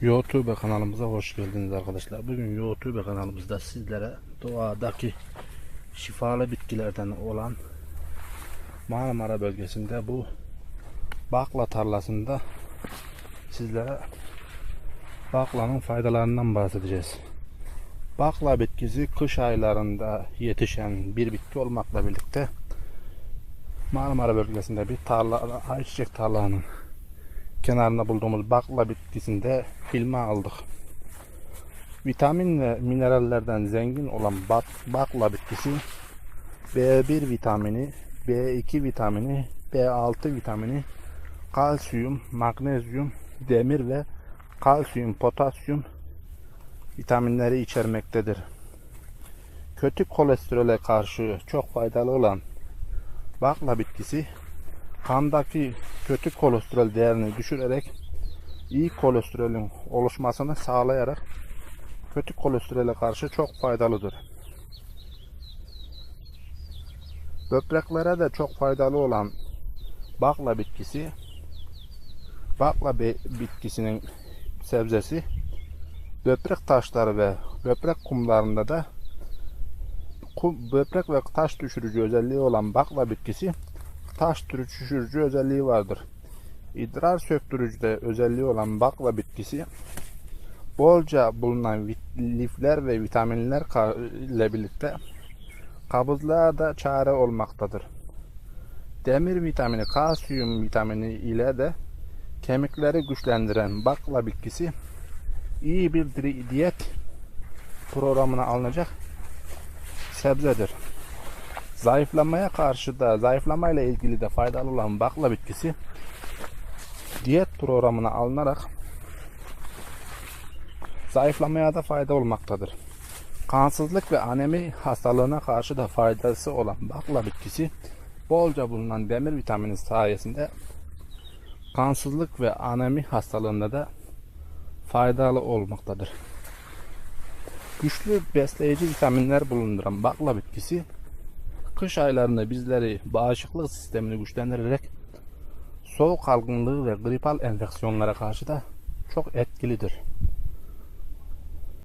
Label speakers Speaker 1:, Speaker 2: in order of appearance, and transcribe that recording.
Speaker 1: YouTube kanalımıza hoş geldiniz arkadaşlar. Bugün YouTube kanalımızda sizlere doğadaki şifalı bitkilerden olan Marmara bölgesinde bu bakla tarlasında sizlere baklanın faydalarından bahsedeceğiz. Bakla bitkisi kış aylarında yetişen bir bitki olmakla birlikte Marmara bölgesinde bir tarla, ayçiçek tarlanın kenarında bulduğumuz bakla bitkisinde filme aldık. Vitamin ve minerallerden zengin olan bak, bakla bitkisi B1 vitamini, B2 vitamini, B6 vitamini, kalsiyum, magnezyum, demir ve kalsiyum, potasyum vitaminleri içermektedir. Kötü kolesterole karşı çok faydalı olan bakla bitkisi kandaki kötü kolesterol değerini düşürerek iyi kolesterolün oluşmasını sağlayarak kötü kolesterole karşı çok faydalıdır. Böbreklere de çok faydalı olan bakla bitkisi bakla bitkisinin sebzesi böbrek taşları ve böbrek kumlarında da böbrek ve taş düşürücü özelliği olan bakla bitkisi taş düşürücü özelliği vardır. İdrar söktürücü de özelliği olan bakla bitkisi bolca bulunan lifler ve vitaminler ile birlikte kabızlığa da çare olmaktadır. Demir vitamini, kalsiyum vitamini ile de kemikleri güçlendiren bakla bitkisi iyi bir di- diyet programına alınacak sebzedir. Zayıflamaya karşı da zayıflamayla ilgili de faydalı olan bakla bitkisi diyet programına alınarak zayıflamaya da fayda olmaktadır. Kansızlık ve anemi hastalığına karşı da faydası olan bakla bitkisi bolca bulunan demir vitamini sayesinde kansızlık ve anemi hastalığında da faydalı olmaktadır. Güçlü besleyici vitaminler bulunduran bakla bitkisi kış aylarında bizleri bağışıklık sistemini güçlendirerek soğuk algınlığı ve gripal enfeksiyonlara karşı da çok etkilidir.